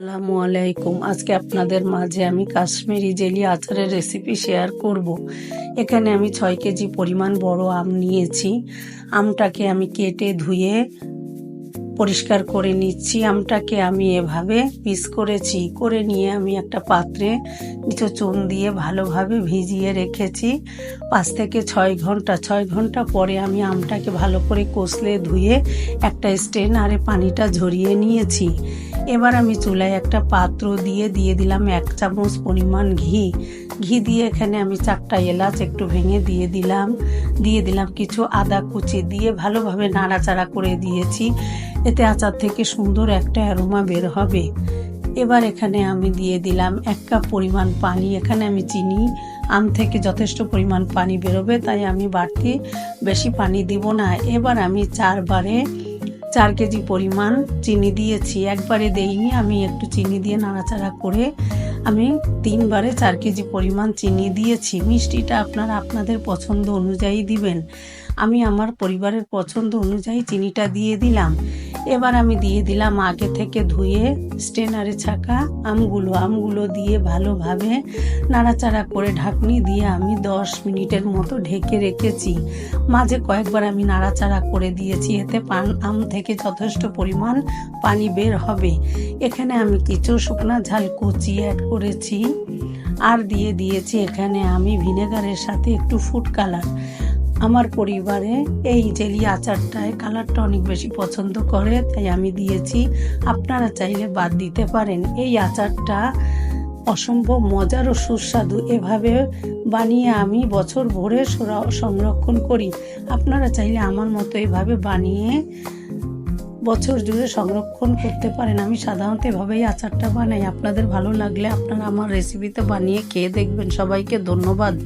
আসসালামু আলাইকুম আজকে আপনাদের মাঝে আমি কাশ্মীরি জেলি আচারের রেসিপি শেয়ার করব। এখানে আমি ছয় কেজি পরিমাণ বড় আম নিয়েছি আমটাকে আমি কেটে ধুয়ে পরিষ্কার করে নিচ্ছি আমটাকে। আমি এভাবে পিস করেছি, করে নিয়ে আমি একটা পাত্রে কিছু চুন দিয়ে ভালোভাবে ভিজিয়ে রেখেছি। পাঁচ থেকে ছয় ঘণ্টা ছয় ঘণ্টা পরে আমি আমটাকে ভালো করে কষলে ধুয়ে একটা স্টেনারে পানিটা ঝরিয়ে নিয়েছি। এবার আমি চুলায় একটা পাত্র দিয়ে দিয়ে দিলাম এক চামচ পরিমাণ ঘি। ঘি দিয়ে এখানে আমি চারটা এলাচ একটু ভেঙে দিয়ে দিলাম। দিয়ে দিলাম কিছু আদা কুচি দিয়ে ভালোভাবে নাড়াচাড়া করে দিয়েছি। এতে আচার থেকে সুন্দর একটা অ্যারোমা বের হবে। এবার এখানে আমি দিয়ে দিলাম এক কাপ পরিমাণ পানি। এখানে আমি চিনি, আম থেকে যথেষ্ট পরিমাণ পানি বেরোবে, তাই আমি বাড়তি বেশি পানি দিব না। এবার আমি চারবারে চার কেজি পরিমাণ চিনি দিয়েছি। একবারে দেইনি, আমি একটু চিনি দিয়ে নাড়াচাড়া করে আমি তিনবারে চার কেজি পরিমাণ চিনি দিয়েছি। মিষ্টিটা আপনারা আপনাদের পছন্দ অনুযায়ী দিবেন। আমি আমার পরিবারের পছন্দ অনুযায়ী চিনিটা দিয়ে দিলাম। এবার আমি দিয়ে দিলাম আগে থেকে ধুয়ে, স্টেনারে ছাকা আমগুলো আমগুলো দিয়ে ভালোভাবে নাড়াচাড়া করে ঢাকনি দিয়ে আমি দশ মিনিটের মতো ঢেকে রেখেছি। মাঝে কয়েকবার আমি নাড়াচাড়া করে দিয়েছি, এতে পান, আম থেকে যথেষ্ট পরিমাণ পানি বের হবে। এখানে আমি কিছু শুকনা ঝাল কুচি অ্যাড করেছি। আর দিয়ে দিয়েছি এখানে আমি ভিনেগারের সাথে একটু ফুড কালার আমার পরিবারে এই জেলি আচারটায় কালারটা অনেক বেশি পছন্দ করে, তাই আমি দিয়েছি। আপনারা চাইলে বাদ দিতে পারেন। এই আচারটা অসম্ভব মজার ও সুস্বাদু। এভাবে বানিয়ে আমি বছর ভরে সরা- সংরক্ষণ করি। আপনারা চাইলে আমার মতো এভাবে বানিয়ে বছর জুড়ে সংরক্ষণ করতে পারেন। আমি সাধারণত এভাবেই আচারটা বানাই। আপনাদের ভালো লাগলে আপনারা আমার রেসিপিতে বানিয়ে খেয়ে দেখবেন। সবাইকে ধন্যবাদ।